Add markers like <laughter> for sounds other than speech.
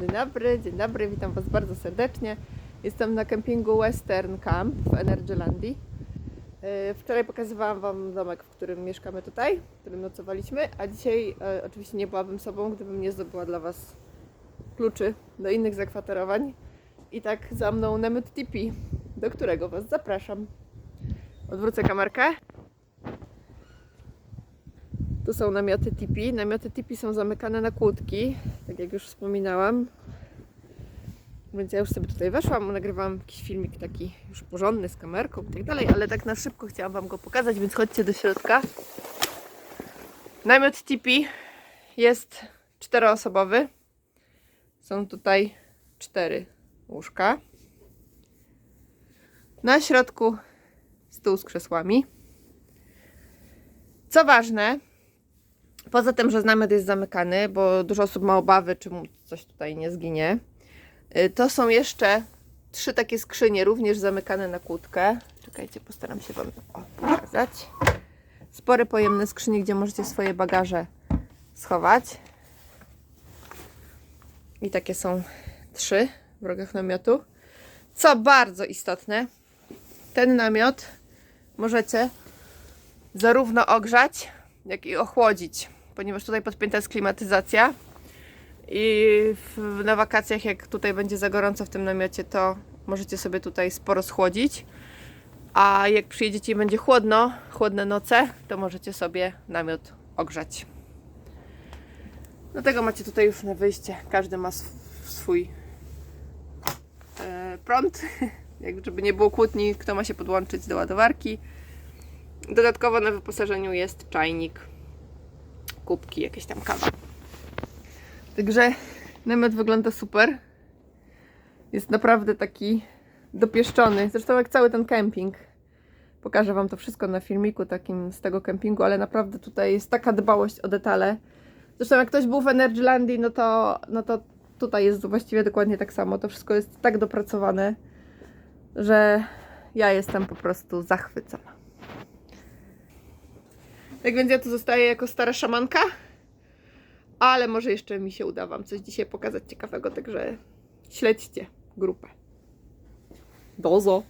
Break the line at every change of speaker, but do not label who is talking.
Dzień dobry, dzień dobry, witam Was bardzo serdecznie. Jestem na kempingu Western Camp w Energylandii. Yy, Wczoraj pokazywałam Wam domek, w którym mieszkamy tutaj, w którym nocowaliśmy, a dzisiaj e, oczywiście nie byłabym sobą, gdybym nie zdobyła dla Was kluczy do innych zakwaterowań. I tak za mną namiot tipi, do którego Was zapraszam. Odwrócę kamerkę. Tu są namioty tipi. Namioty tipi są zamykane na kłódki, tak jak już wspominałam. Więc ja już sobie tutaj weszłam, nagrywałam jakiś filmik taki już porządny z kamerką i tak dalej, ale tak na szybko chciałam Wam go pokazać, więc chodźcie do środka. Namiot tipi jest czteroosobowy. Są tutaj cztery łóżka. Na środku stół z krzesłami. Co ważne, poza tym, że namiot jest zamykany, bo dużo osób ma obawy, czy mu coś tutaj nie zginie, y, to są jeszcze trzy takie skrzynie, również zamykane na kłódkę. Czekajcie, postaram się Wam pokazać. Spore, pojemne skrzynie, gdzie możecie swoje bagaże schować. I takie są trzy w rogach namiotu. Co bardzo istotne, ten namiot możecie zarówno ogrzać, jak i ochłodzić, ponieważ tutaj podpięta jest klimatyzacja. I w, na wakacjach, jak tutaj będzie za gorąco w tym namiocie, to możecie sobie tutaj sporo schłodzić. A jak przyjedziecie i będzie chłodno, chłodne noce, to możecie sobie namiot ogrzać. Dlatego macie tutaj już na wyjście. Każdy ma sw- swój e, prąd, <laughs> jak żeby nie było kłótni, kto ma się podłączyć do ładowarki. Dodatkowo na wyposażeniu jest czajnik, kubki, jakieś tam kawa. Także namiot wygląda super. Jest naprawdę taki dopieszczony. Zresztą jak cały ten kemping. Pokażę Wam to wszystko na filmiku takim z tego kempingu, ale naprawdę tutaj jest taka dbałość o detale. Zresztą jak ktoś był w Energylandii, no to, no to tutaj jest właściwie dokładnie tak samo. To wszystko jest tak dopracowane, że ja jestem po prostu zachwycona. Tak więc ja tu zostaję jako stara szamanka, ale może jeszcze mi się uda Wam coś dzisiaj pokazać ciekawego, także śledźcie grupę. Dozo!